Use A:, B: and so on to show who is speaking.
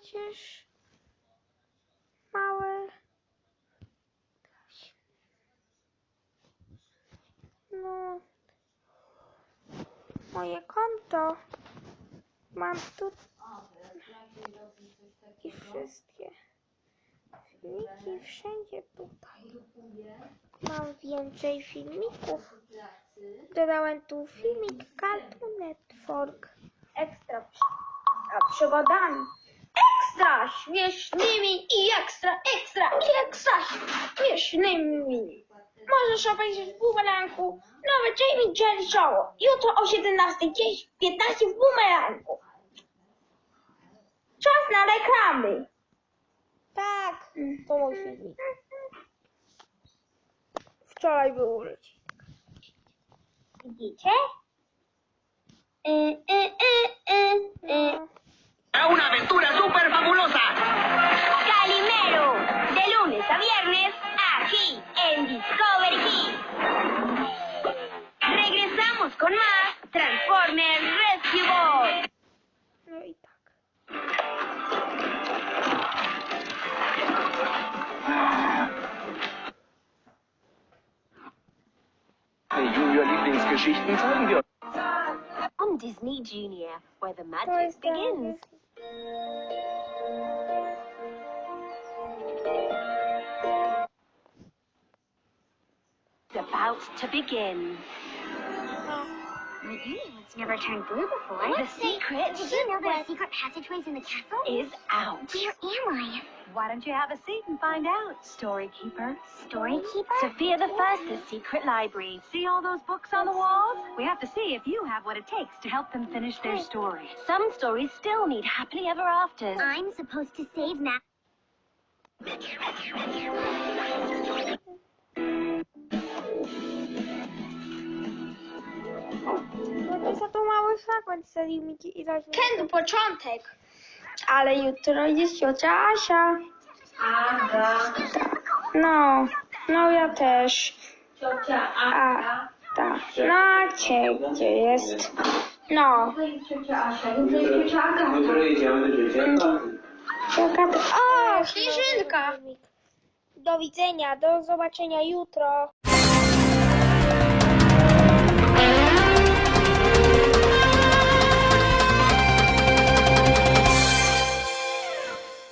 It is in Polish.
A: przecież małe. No. Moje konto. Mam tu i wszystkie filmiki wszędzie tutaj. Mam więcej filmików. Dodałem tu filmik Cartoon Network.
B: Ekstra przygodami. Ekstra śmiesznymi i ekstra, ekstra, i ekstra śmiesznymi. Możesz obejrzeć w bumerangu nowe Jamie Jelly Show. Jutro o 17.15 w bumerangu. Czas na reklamy.
A: Tak, to mój filmik. Wczoraj był urodzin.
B: Widzicie? Y, y, y, y, y.
C: ¡A una aventura súper fabulosa!
B: Calimero, de lunes a viernes, aquí en Discovery Kids. Regresamos con más Transformers Rescue.
D: Die Junior Lieblingsgeschichten zeigen wir
E: On Disney Junior, where the magic begins. It's about to begin.
F: My mm-hmm. earrings never turned blue before.
E: The secret
F: Did you know there are secret passageways in the castle?
E: is out.
F: Where am I?
E: Why don't you have a seat and find out, Storykeeper?
F: Storykeeper?
E: Sophia the First's secret library. See all those books on the walls? We have to see if you have what it takes to help them finish their story. Some stories still need happily ever afters.
F: I'm supposed to save Matt.
A: No to za to mały fragment serii Miki i Raźmy.
B: Ten początek. Ale jutro jest ciocia Asia. No, no ja też. A, tak. No, cię, gdzie jest? No.
D: Jutro jedziemy do dzieciaka.
B: Jaka to... O, śnieżynka.
A: Do widzenia, do zobaczenia jutro.